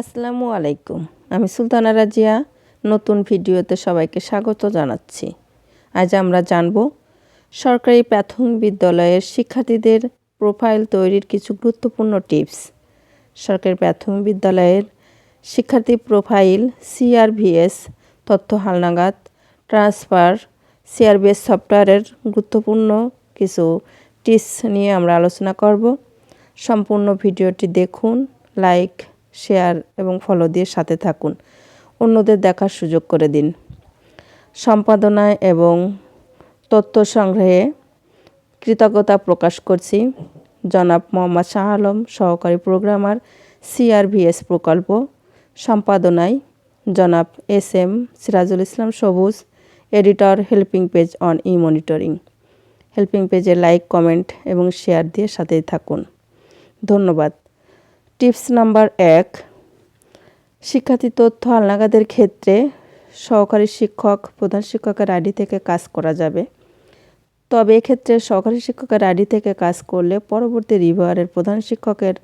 আসসালামু আলাইকুম। আমি সুলতানা রাজিয়া, নতুন ভিডিওতে সবাইকে স্বাগত জানাচ্ছি। আজ আমরা জানব সরকারি প্রাথমিক বিদ্যালয়ের শিক্ষার্থীদের প্রোফাইল তৈরির কিছু গুরুত্বপূর্ণ টিপস। সরকারি প্রাথমিক বিদ্যালয়ের শিক্ষার্থী প্রোফাইল, সিআরভিএস, তথ্য হালনাগাদ, ট্রান্সফার সিআরবিএস সফটওয়্যারের গুরুত্বপূর্ণ কিছু টিপস নিয়ে আমরা আলোচনা করব। সম্পূর্ণ ভিডিওটি দেখুন, লাইক শেয়ার এবং ফলো দিয়ে সাথে থাকুন। অন্যদের দেখার সুযোগ করে দিন। সম্পাদনায় এবং তথ্য সংগ্রহে কৃতজ্ঞতা প্রকাশ করছি। জনাব মোহাম্মদ শাহ আলম, সহকারী প্রোগ্রামার, সিআরভিএস প্রকল্প সম্পাদনায়। জনাব S M Sirajul Islam Sabuj, editor, helping page on E monitoring. Helping পেজে লাইক, কমেন্ট এবং শেয়ার দিয়ে সাথেই থাকুন। ধন্যবাদ। টিপস নাম্বার এক, শিক্ষার্থী তথ্য আলনাগাদের ক্ষেত্রে সহকারী শিক্ষক, প্রধান শিক্ষকের আইডি থেকে কাজ করা যাবে। তবে এক্ষেত্রে সহকারী শিক্ষকের আইডি থেকে কাজ করলে পরবর্তী রিভিউয়ারের প্রধান শিক্ষকের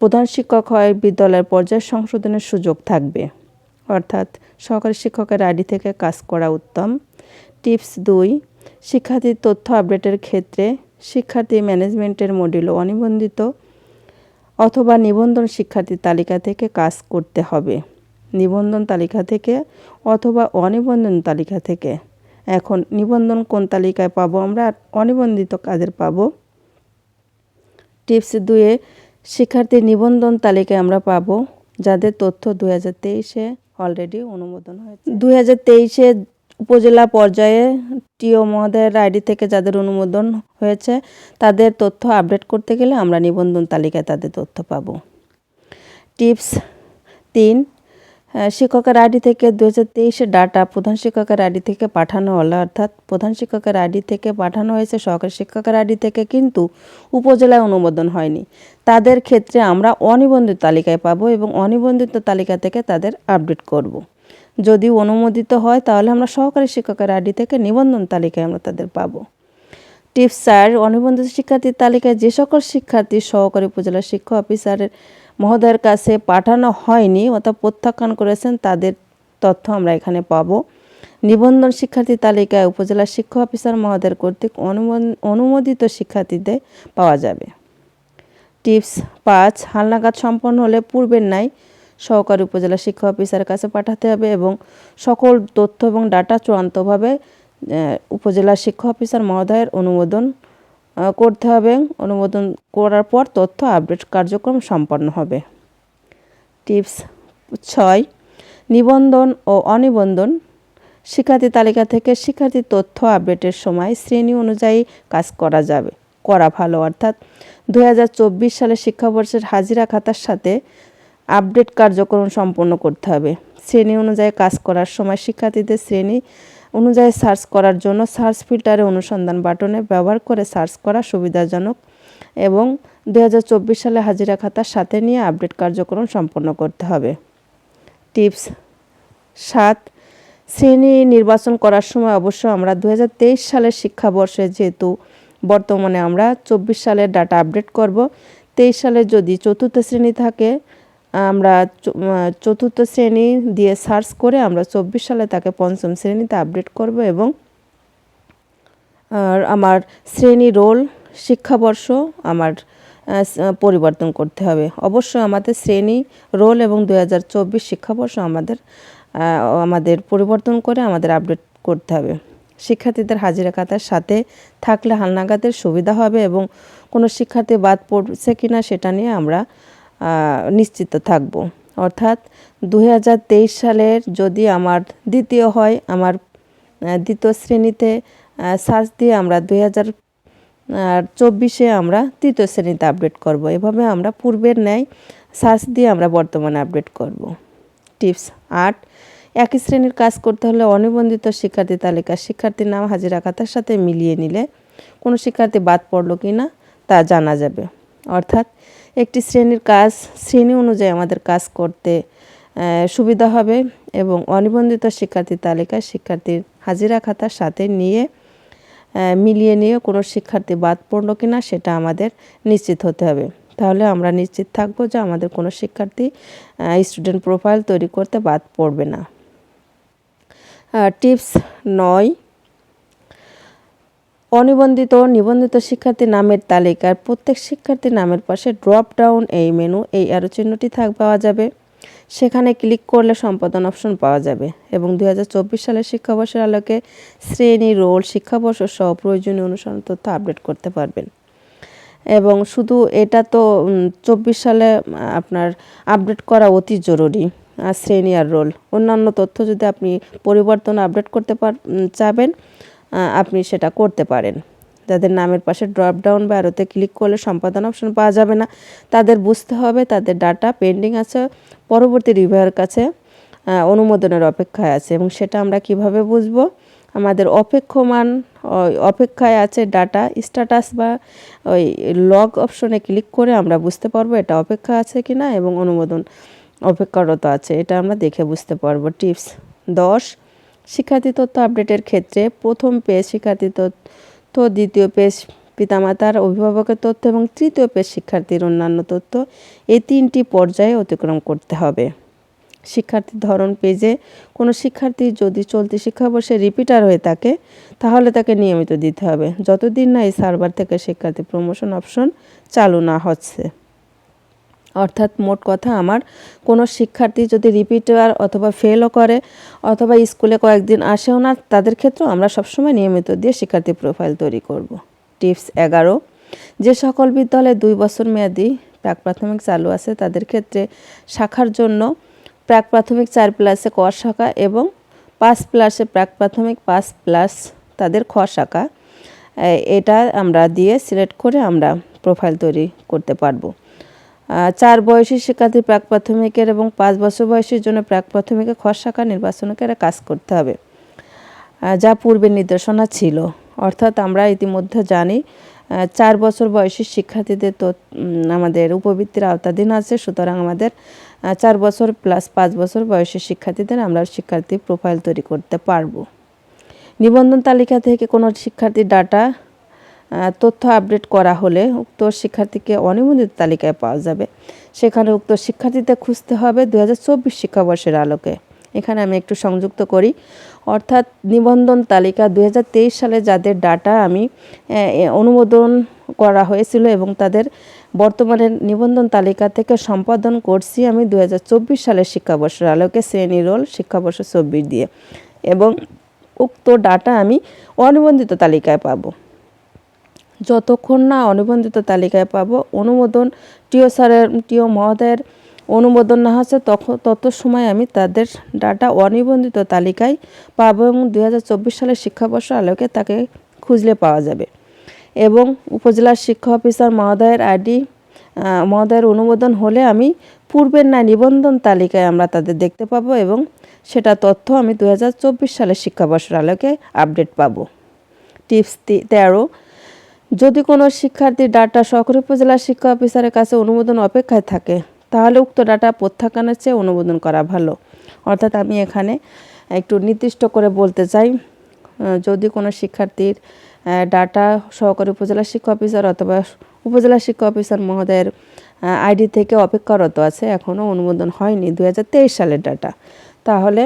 প্রধান শিক্ষক হয় বিদ্যালয়ের পর্যায় সংশোধনের সুযোগ থাকবে। অর্থাৎ সহকারী শিক্ষকের আইডি থেকে কাজ করা উত্তম। টিপস দুই, শিক্ষার্থীর তথ্য আপডেটের ক্ষেত্রে শিক্ষার্থী ম্যানেজমেন্টের মডিউল অনিবন্ধিত। অথবা নিবন্ধন শিক্ষার্থীর তালিকা থেকে কাজ করতে হবে। নিবন্ধন তালিকা থেকে অথবা অনিবন্ধন তালিকা থেকে। এখন নিবন্ধন কোন তালিকায় পাবো আমরা? অনিবন্ধিত কাজের পাবো? টিপস দুয়ে শিক্ষার্থীর নিবন্ধন তালিকায় আমরা পাবো, যাদের তথ্য দু হাজার তেইশে অলরেডি অনুমোদন হয়েছে। দু হাজার তেইশে উপজেলা পর্যায়ে টিও মহোদয়ের আইডি থেকে যাদের অনুমোদন হয়েছে, তাদের তথ্য আপডেট করতে গেলে আমরা নিবন্ধন তালিকায় তাদের তথ্য পাব টিপস তিন শিক্ষকের আইডি থেকে দু হাজার ডাটা প্রধান শিক্ষকের আইডি থেকে পাঠানো হলো, অর্থাৎ প্রধান শিক্ষকের আইডি থেকে পাঠানো হয়েছে, সহকারী শিক্ষকের আইডি থেকে কিন্তু উপজেলায় অনুমোদন হয়নি তাদের ক্ষেত্রে আমরা অনিবন্ধিত তালিকায় পাবো এবং অনিবন্ধিত তালিকা থেকে তাদের আপডেট করব। যদি অনুমোদিত হয়, তাহলে আমরা সহকারী শিক্ষকের আইডি থেকে নিবন্ধন তালিকায় আমরা তাদের পাবো। টিপস চার অনিবন্ধিত শিক্ষার্থীর তালিকায় যে সকল শিক্ষার্থী সহকারী উপজেলা শিক্ষা অফিসারের মহোদয়ের কাছে পাঠানো হয়নি অর্থাৎ প্রত্যাখ্যান করেছেন, তাদের তথ্য আমরা এখানে পাব। নিবন্ধন শিক্ষার্থী তালিকায় উপজেলা শিক্ষা অফিসার মহোদয়ের কর্তৃক অনুমোদিত শিক্ষার্থীদের পাওয়া যাবে। টিপস, পাঁচ, হালনাগাদ সম্পন্ন হলে পূর্বের ন্যায় সহকারী উপজেলা শিক্ষা অফিসারের কাছে পাঠাতে হবে এবং সকল তথ্য এবং ডাটা চূড়ান্তভাবে উপজেলা শিক্ষা অফিসার মহোদয়ের অনুমোদন করতে হবে। অনুমোদন করার পর তথ্য আপডেট কার্যক্রম সম্পন্ন হবে। টিপস ছয়, নিবন্ধন ও অনিবন্ধন। শিক্ষার্থী তালিকা থেকে শিক্ষার্থী তথ্য আপডেটের সময় শ্রেণি অনুযায়ী কাজ করা যাবে, করা ভালো। অর্থাৎ দু হাজার চব্বিশ সালে শিক্ষাবর্ষের হাজিরা খাতার সাথে আপডেট কার্যক্রম সম্পন্ন করতে হবে। শ্রেণি অনুযায়ী কাজ করার সময় শিক্ষার্থীদের শ্রেণি অনুযায়ী সার্চ করার জন্য সার্চ ফিল্টারে অনুসন্ধান বাটনে ব্যবহার করে সার্চ করা সুবিধাজনক এবং দু হাজার চব্বিশ সালে হাজিরা খাতার সাথে নিয়ে আপডেট কার্যক্রম সম্পন্ন করতে হবে। টিপস সাত, শ্রেণি নির্বাচন করার সময় অবশ্য আমরা দু হাজার তেইশ সালের শিক্ষাবর্ষে যেহেতু বর্তমানে আমরা চব্বিশ সালের ডাটা আপডেট করব, তেইশ সালে যদি চতুর্থ শ্রেণি থাকে আমরা চতুর্থ শ্রেণি দিয়ে সার্চ করে আমরা চব্বিশ সালে তাকে পঞ্চম শ্রেণীতে আপডেট করব এবং, আর আমার শ্রেণি রোল, শিক্ষাবর্ষ আমার পরিবর্তন করতে হবে। অবশ্যই আমাদের শ্রেণি রোল এবং দু হাজার চব্বিশ শিক্ষাবর্ষ আমাদের আমাদের পরিবর্তন করে আমাদের আপডেট করতে হবে। শিক্ষার্থীদের হাজিরা খাতার সাথে থাকলে হালনাগাদের সুবিধা হবে এবং কোনো শিক্ষার্থী বাদ পড়ছে কিনা সেটা নিয়ে আমরা নিশ্চিত থাকব। অর্থাৎ দু হাজার তেইশ সালের যদি আমার দ্বিতীয় হয়, আমার দ্বিতীয় শ্রেণীতে সার্চ দিয়ে আমরা দুই হাজার চব্বিশে আমরা তৃতীয় শ্রেণীতে আপডেট করব। এভাবে আমরা পূর্বের ন্যায় সার্চ দিয়ে আমরা বর্তমানে আপডেট করব। টিপস আট, একই শ্রেণির কাজ করতে হলে অনিবন্ধিত শিক্ষার্থী তালিকা। শিক্ষার্থীর নাম হাজিরা খাতার সাথে মিলিয়ে নিলে কোনো শিক্ষার্থী বাদ পড়ল কি না তা জানা যাবে। অর্থাৎ একটি শ্রেণির কাজ, শ্রেণি অনুযায়ী আমাদের কাজ করতে সুবিধা হবে এবং অনিবন্ধিত শিক্ষার্থী তালিকায় শিক্ষার্থীর হাজিরা খাতার সাথে নিয়ে মিলিয়ে নিয়ে কোনো শিক্ষার্থী বাদ পড়ল কি না সেটা আমাদের নিশ্চিত হতে হবে। তাহলে আমরা নিশ্চিত থাকব যে আমাদের কোনো শিক্ষার্থী স্টুডেন্ট প্রোফাইল তৈরি করতে বাদ পড়বে না। টিপস নয় অনিবন্ধিত নিবন্ধিত শিক্ষার্থী নামের তালিকার প্রত্যেক শিক্ষার্থীর নামের পাশে ড্রপ ডাউন এই মেনু এই অ্যারো চিহ্নটি থাক পাওয়া যাবে। সেখানে ক্লিক করলে সম্পাদন অপশন পাওয়া যাবে এবং দু হাজার চব্বিশ সালের শিক্ষাবর্ষের আলোকে শ্রেণি রোল শিক্ষাবর্ষ সহ প্রয়োজনীয় অনুসরণ তথ্য আপডেট করতে পারবেন। এবং শুধু এটা তো চব্বিশ সালে আপনার আপডেট করা অতি জরুরি আর শ্রেণি আর রোল অন্যান্য তথ্য যদি আপনি পরিবর্তন আপডেট করতে পার চাবেন আপনি সেটা করতে পারেন। যাদের নামের পাশে ড্রপ ডাউন বা আরোতে ক্লিক করলে সম্পাদন অপশন পাওয়া যাবে না। তাদের বুঝতে হবে, তাদের ডাটা পেন্ডিং আছে, পরবর্তী রিভিউয়ের কাছে অনুমোদনের অপেক্ষায় আছে। এবং সেটা আমরা কীভাবে বুঝব? আমাদের অপেক্ষমান অপেক্ষায় আছে ডাটা স্ট্যাটাস বা ওই লগ অপশনে ক্লিক করে আমরা বুঝতে পারব এটা অপেক্ষা আছে কি না এবং অনুমোদন অপেক্ষারত আছে। এটা আমরা দেখে বুঝতে পারব। টিপস দশ শিক্ষার্থী তথ্য আপডেটের ক্ষেত্রে প্রথম পেজ শিক্ষার্থী তথ্য, দ্বিতীয় পেজ পিতামাতার অভিভাবকের তথ্য এবং তৃতীয় পেজ শিক্ষার্থীর অন্যান্য তথ্য। এই তিনটি পর্যায়ে অতিক্রম করতে হবে। শিক্ষার্থীর ধরন পেজে কোনো শিক্ষার্থী যদি চলতি শিক্ষাবর্ষে রিপিটার হয়ে থাকে, তাহলে তাকে নিয়মিত দিতে হবে। যতদিন না এই সার্ভার থেকে শিক্ষার্থী প্রমোশন অপশন চালু না হচ্ছে। অর্থাৎ মোট কথা আমার কোনো শিক্ষার্থী যদি রিপিটার অথবা ফেলও করে অথবা স্কুলে কয়েকদিন আসেও না, তাদের ক্ষেত্রেও আমরা সবসময় নিয়মিত দিয়ে শিক্ষার্থী প্রোফাইল তৈরি করব। টিপস এগারো, যে সকল বিদ্যালয়ে দুই বছর মেয়াদি প্রাক প্রাথমিক চালু আছে, তাদের ক্ষেত্রে শাখার জন্য প্রাক প্রাথমিক চার প্লাসে ক শাখা এবং পাঁচ প্লাসে প্রাক প্রাথমিক, পাঁচ প্লাস তাদের খ শাখা। এটা আমরা দিয়ে সিলেক্ট করে আমরা প্রোফাইল তৈরি করতে পারব। চার বয়সী শিক্ষার্থী প্রাক প্রাথমিকের এবং পাঁচ বছর বয়সের জন্য প্রাক প্রাথমিকের খস শাখা নির্বাচন করে কাজ করতে হবে। যা পূর্বের নির্দেশনা ছিল। অর্থাৎ আমরা ইতিমধ্যে জানি চার বছর বয়সী শিক্ষার্থীদের তো আমাদের উপবৃত্তির আওতাধীন আছে। সুতরাং আমাদের চার বছর প্লাস পাঁচ বছর বয়সী শিক্ষার্থীদের আমরা শিক্ষার্থী প্রোফাইল তৈরি করতে পারব। নিবন্ধন তালিকা থেকে কোনো শিক্ষার্থীর ডাটা তথ্য আপডেট করা হলে উক্ত শিক্ষার্থীকে অনিবন্ধিত তালিকায় পাওয়া যাবে। সেখানে উক্ত শিক্ষার্থীতে খুঁজতে হবে দু হাজার চব্বিশ শিক্ষাবর্ষের আলোকে। এখানে আমি একটু সংযুক্ত করি। অর্থাৎ নিবন্ধন তালিকা দু হাজার তেইশ সালে যাদের ডাটা আমি অনুমোদন করা হয়েছিল এবং তাদের বর্তমানে নিবন্ধন তালিকা থেকে সম্পাদন করছি আমি দু হাজার চব্বিশ সালের শিক্ষাবর্ষের আলোকে শ্রেণি রোল শিক্ষাবর্ষ চব্বিশ দিয়ে। এবং উক্ত ডাটা আমি অনিবন্ধিত তালিকায় পাবো। যতক্ষণ না অনুবন্ধিত তালিকায় পাব, অনুমোদন টিও স্যারের, টিও মহোদয়ের অনুমোদন না হচ্ছে তখন তত সময় আমি তাদের ডাটা অনিবন্ধিত তালিকায় পাবো এবং দু হাজার চব্বিশ সালের শিক্ষাবর্ষ আলোকে তাকে খুঁজলে পাওয়া যাবে। এবং উপজেলার শিক্ষা অফিসার মহোদয়ের আইডি মহোদয়ের অনুমোদন হলে আমি পূর্বের না নিবন্ধন তালিকায় আমরা তাদের দেখতে পাবো এবং সেটা তথ্য আমি দু হাজার চব্বিশ সালের শিক্ষাবর্ষের আলোকে আপডেট পাবো। টিপস তেরো যদি কোনো শিক্ষার্থী ডাটা সহকারী উপজেলা শিক্ষা অফিসারের কাছে অনুমোদন অপেক্ষায় থাকে, তাহলে উক্ত ডাটা প্রত্যাখ্যানের চেয়ে অনুমোদন করা ভালো। অর্থাৎ আমি এখানে একটু নির্দিষ্ট করে বলতে চাই যদি কোনো শিক্ষার্থীর ডাটা সহকারী উপজেলা শিক্ষা অফিসার অথবা উপজেলা শিক্ষা অফিসার মহোদয়ের আইডি থেকে অপেক্ষারত আছে এখনও অনুমোদন হয়নি দুহাজার তেইশ সালের ডাটা। তাহলে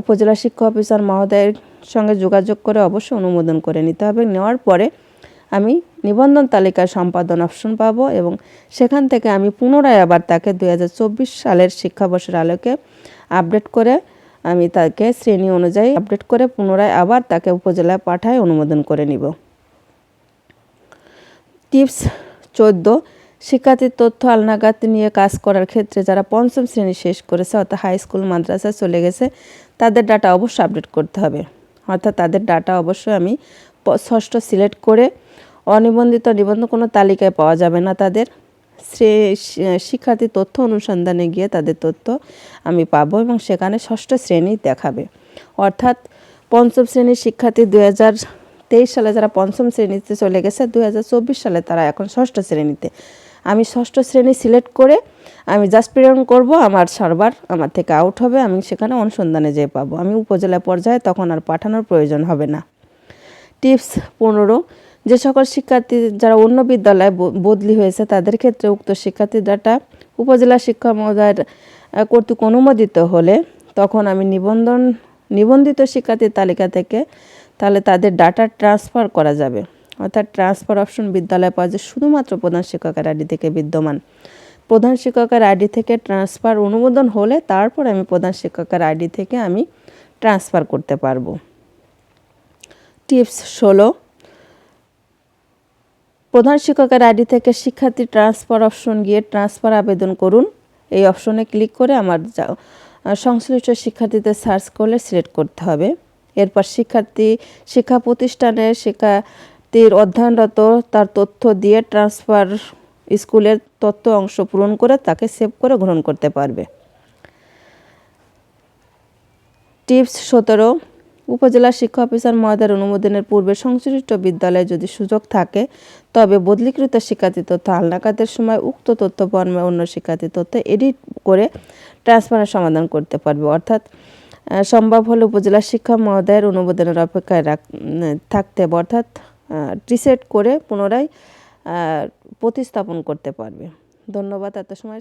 উপজেলা শিক্ষা অফিসার মহোদয়ের সঙ্গে যোগাযোগ করে অবশ্যই অনুমোদন করে নিতে হবে। নেওয়ার পরে আমি নিবন্ধন তালিকার সম্পাদন অপশন পাব এবং সেখান থেকে আমি পুনরায় আবার তাকে চব্বিশ সালের শিক্ষাবর্ষের আলোকে আপডেট করে আমি তাকে শ্রেণি অনুযায়ী আপডেট করে পুনরায় আবার তাকে উপজেলায় পাঠায় অনুমোদন করে নিব। টিপস চোদ্দ শিক্ষার্থীর তথ্য আলনাগাত নিয়ে কাজ করার ক্ষেত্রে যারা পঞ্চম শ্রেণি শেষ করেছে, অর্থাৎ হাই স্কুল মাদ্রাসা চলে গেছে, তাদের ডাটা অবশ্যই আপডেট করতে হবে। অর্থাৎ তাদের ডাটা অবশ্যই আমি ষষ্ঠ সিলেক্ট করে অনিবন্ধিত নিবন্ধ কোনো তালিকায় পাওয়া যাবে না তাদের। শিক্ষার্থী তথ্য অনুসন্ধানে গিয়ে তাদের তথ্য আমি পাবো এবং সেখানে ষষ্ঠ শ্রেণি দেখাবে। অর্থাৎ পঞ্চম শ্রেণির শিক্ষার্থী দু তেইশ সালে যারা পঞ্চম শ্রেণীতে চলে গেছে দু হাজার চব্বিশ সালে তারা এখন ষষ্ঠ শ্রেণীতে। আমি ষষ্ঠ শ্রেণি সিলেক্ট করে আমি জাস্ট প্রেরণ করব, আমার সার্ভার আমার থেকে আউট হবে, আমি সেখানে অনুসন্ধানে যেয়ে পাবো। আমি উপজেলা পর্যায়ে তখন আর পাঠানোর প্রয়োজন হবে না। টিপস পনেরো, যে সকল শিক্ষার্থী যারা অন্য বিদ্যালয়ে বদলি হয়েছে, তাদের ক্ষেত্রে উক্ত শিক্ষার্থী ডাটা উপজেলা শিক্ষা মহোদয়ের কর্তৃক অনুমোদিত হলে তখন আমি নিবন্ধন, নিবন্ধিত শিক্ষার্থীর তালিকা থেকে তাহলে তাদের ডাটা ট্রান্সফার করা যাবে। অর্থাৎ ট্রান্সফার অপশন বিদ্যালয়ে পাওয়া যায় শুধুমাত্র প্রধান শিক্ষকের আইডি থেকে বিদ্যমান। প্রধান শিক্ষকের আইডি থেকে ট্রান্সফার অনুমোদন হলে তারপর আমি প্রধান শিক্ষকের আইডি থেকে আমি ট্রান্সফার করতে পারব। টিপস ষোলো। প্রধান শিক্ষকের আইডি থেকে শিক্ষার্থী ট্রান্সফার অপশন গিয়ে ট্রান্সফার আবেদন করুন। এই অপশনে ক্লিক করে আমার সংশ্লিষ্ট শিক্ষার্থীদের সার্চ করলে সিলেক্ট করতে হবে। এরপর শিক্ষার্থী শিক্ষা প্রতিষ্ঠানের শিক্ষার্থীর অধ্যয়নরত তার তথ্য দিয়ে ট্রান্সফার স্কুলের তথ্য অংশ পূরণ করে তাকে সেভ করে গ্রহণ করতে পারবে। টিপস সতেরো, উপজেলা শিক্ষা অফিসার মহোদয়ের অনুমোদনের পূর্বে সংশ্লিষ্ট বিদ্যালয়ে যদি সুযোগ থাকে, তবে বদলিকৃত শিক্ষার্থী তথ্য হালনাকাতের সময় উক্ত তথ্য বর্মে অন্য শিক্ষার্থী তথ্য এডিট করে ট্রান্সফারের সমাধান করতে পারবে। অর্থাৎ সম্ভব হলে উপজেলা শিক্ষা মহোদয়ের অনুমোদনের অপেক্ষায় রাখ, থাকতে অর্থাৎ রিসেট করে পুনরায় প্রতিস্থাপন করতে পারবে। ধন্যবাদ এত সময়